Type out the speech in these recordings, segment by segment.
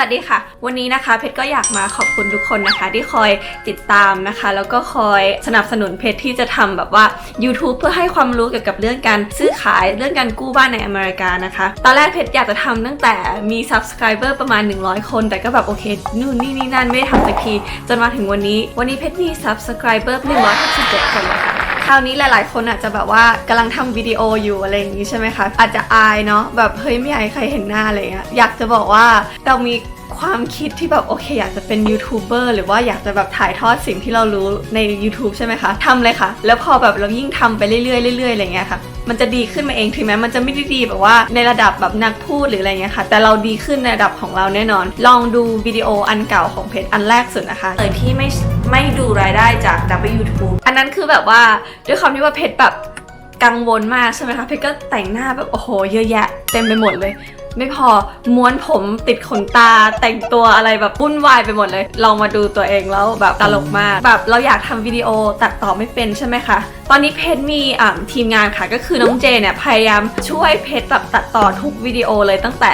สวัสดีค่ะ วันนี้นะคะเพชรก็อยากมาขอบคุณทุกคนนะคะ ที่คอยติดตามนะคะ แล้วก็คอยสนับสนุนเพชรที่จะทำแบบว่า YouTube เพื่อให้ความรู้เกี่ยวกับเรื่องการซื้อขายเรื่องการกู้บ้านในอเมริกานะคะ ตอนแรกเพชรอยากจะทำตั้งแต่มี subscriber ประมาณ 100 คน แต่ก็แบบโอเคนู่นนี่นี่นั่นไม่ได้ทำสักทีจนมาถึงวันนี้ วันนี้เพชรมี subscriber 167คนแล้วค่ะ คราวนี้หลาย ๆ คนอาจจะแบบว่ากำลังทำวิดีโออยู่อะไรอย่างนี้ใช่ไหมคะ อาจจะอายเนาะแบบเฮ้ยไม่อยากให้ใครเห็นหน้าอะไรเงี้ยอยากจะบอกว่าเรามีความคิดที่แบบโอเค อยากจะเป็นยูทูบเบอร์หรือว่าอยากจะแบบถ่ายทอดสิ่งที่เรารู้ใน YouTube ใช่ไหมคะทำเลยค่ะ แล้วพอแบบเรายิ่งทำไปเรื่อยๆเรื่อยๆอะไรเงี้ยค่ะมันจะดีขึ้นมาเองถึงแม้มันจะไม่ได้ดีแบบว่าในระดับแบบนักพูดหรืออะไรเงี้ยค่ะ แต่เราดีขึ้นในระดับของเราแน่นอน ลองดูวิดีโออันเก่าของเพจอันแรกสุดนะคะเลยที่ไม่ ไม่ดูรายได้จาก WTube อันนั้นคือแบบว่าด้วยความที่ว่าเพจแบบกังวลมากใช่ไหมคะเพจก็แต่งหน้าแบบโอ้โหเยอะแยะเต็มไปหมดเลย ไม่พอม้วนผมติดขนตาแต่งตัวอะไรแบบวุ่นวายไปหมดเลย ลองมาดูตัวเองแล้วแบบตลกมากแบบเราอยากทำวิดีโอตัดต่อไม่เป็นใช่ไหมคะตอนนี้เพจมีอ่าทีมงานค่ะ ก็คือน้องเจเนี่ยพยายามช่วยเพจแบบตัดต่อทุกวิดีโอเลยตั้งแต่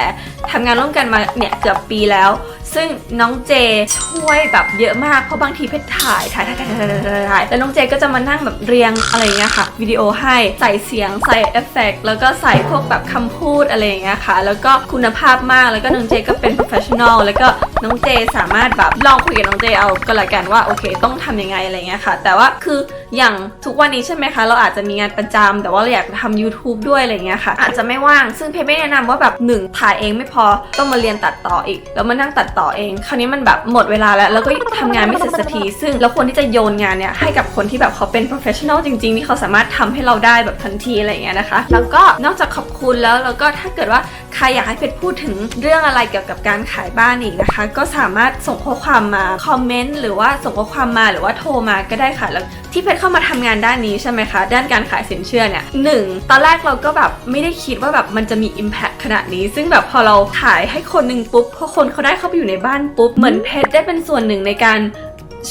ทำงานร่วมกันมาเนี่ยเกือบปีแล้ว ซึ่งน้องเจช่วยแบบเยอะมาก เพราะบางทีเพชรถ่ายถ่ายถ่ายถ่ายถ่ายถ่ายถ่ายแล้วน้องเจก็จะมานั่งแบบเรียงอะไรเงี้ยค่ะวิดีโอให้ใส่เสียงใส่เอฟเฟกต์แล้วก็ใส่พวกแบบคำพูดอะไรเงี้ยค่ะ แล้วก็คุณภาพมากแล้วก็น้องเจก็เป็น professional แล้วก็ น้องเจสามารถแบบลองคุยกับน้องเจเอาก็แล้วกันว่าโอเคต้องทำยังไงอะไรเงี้ยค่ะ แต่ว่าคืออย่างทุกวันนี้ใช่ไหมคะ เราอาจจะมีงานประจำแต่ว่าเราอยากจะทำ YouTube ด้วยอะไรเงี้ยค่ะ อาจจะไม่ว่างซึ่งเพจไม่แนะนำว่าแบบหนึ่งถ่ายเองไม่พอต้องมาเรียนตัดต่ออีก แล้วมานั่งตัดต่อเอง คราวนี้มันแบบหมดเวลาแล้ว แล้วก็ทำงานไม่เสร็จสักทีซึ่งเราควรที่จะโยนงานเนี่ยให้กับคนที่แบบเขาเป็น professional จริงๆที่เขาสามารถทำให้เราได้แบบทันทีอะไรเงี้ยนะคะ แล้วก็นอกจากขอบคุณแล้วแล้วก็ถ้าเกิดว่าใครอยากให้เพชรพูดถึงเรื่องอะไรเกี่ยวกับการขายบ้านอีกนะคะก็สามารถส่งข้อความมาคอมเมนต์หรือว่าส่งข้อความมาหรือว่าโทรมาก็ได้ค่ะแล้วที่เพชรเข้ามาทำงานด้านนี้ใช่ไหมคะ ด้านการขายสินเชื่อเนี่ยหนึ่งตอนแรกเราก็แบบไม่ได้คิดว่าแบบมันจะมี Impact ขนาดนี้ ซึ่งแบบพอเราขายให้คนหนึ่งปุ๊บพอคนเขาได้เข้าไปอยู่ในบ้านปุ๊บเหมือนเพชรได้เป็นส่วนหนึ่งในการ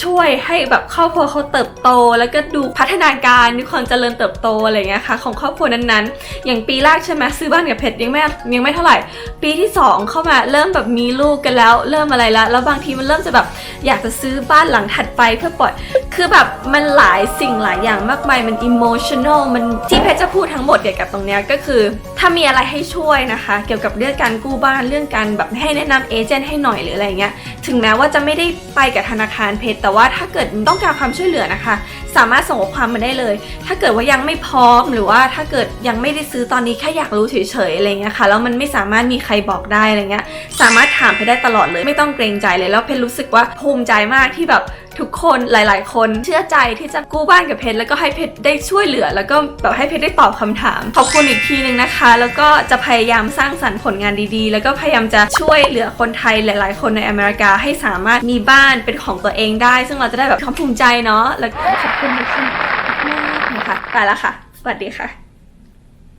ช่วยให้แบบครอบครัวเขาเติบโต แล้วก็ดูพัฒนาการมีความเจริญเติบโตอะไรเงี้ยค่ะของครอบครัวนั้นๆ อย่างปีแรกใช่ไหมซื้อบ้านกับเพชรยังไม่ยังไม่เท่าไหร่ ปีที่ 2 เข้ามาเริ่มแบบมีลูกกันแล้ว เริ่มอะไรแล้ว แล้วบางทีมันเริ่มจะแบบอยากจะซื้อบ้านหลังถัดไปเพื่อปล่อยคือแบบมันหลายสิ่งหลายอย่างมากมายมันอิโมชั่น a ลมันที่เพชรจะพูดทั้งหมดเกี่ยวกับตรงเนี้ยก็คือ ถ้ามีอะไรให้ช่วยนะคะ เกี่ยวกับเรื่องการกู้บ้านเรื่องการแบบให้แนะนำเอเจนต์ให้หน่อยหรืออะไรเงี้ยถึงแม้ว่าจะไม่ได้ไปกับธนาคารเพชรแต่ว่าถ้าเกิดต้องการความช่วยเหลือนะคะ สามารถส่งข้อความมาได้เลย ถ้าเกิดว่ายังไม่พร้อมหรือว่าถ้าเกิดยังไม่ได้ซื้อตอนนี้แค่อยากรู้เฉยๆอะไรเงี้ยค่ะแล้วมันไม่สามารถมีใครบอกได้อะไรเงี้ยสามารถถามไปได้ตลอดเลย ไม่ต้องเกรงใจเลยแล้วเพนรู้สึกว่าภูมิใจมากที่แบบ ทุกคนหลาย ๆ คนเชื่อใจที่จะกู้บ้านกับเพชรแล้วก็ให้เพชรได้ช่วยเหลือ แล้วก็แบบให้เพชรได้ตอบคำถาม ขอบคุณอีกทีนึงนะคะ แล้วก็จะพยายามสร้างสรรค์ผลงานดีๆ แล้วก็พยายามจะช่วยเหลือคนไทยหลาย ๆ คนในอเมริกาให้สามารถมีบ้านเป็นของตัวเองได้ ซึ่งเราจะได้แบบความภูมิใจเนาะแล้วขอบคุณทุกคนมากนะคะไปแล้วค่ะสวัสดีค่ะ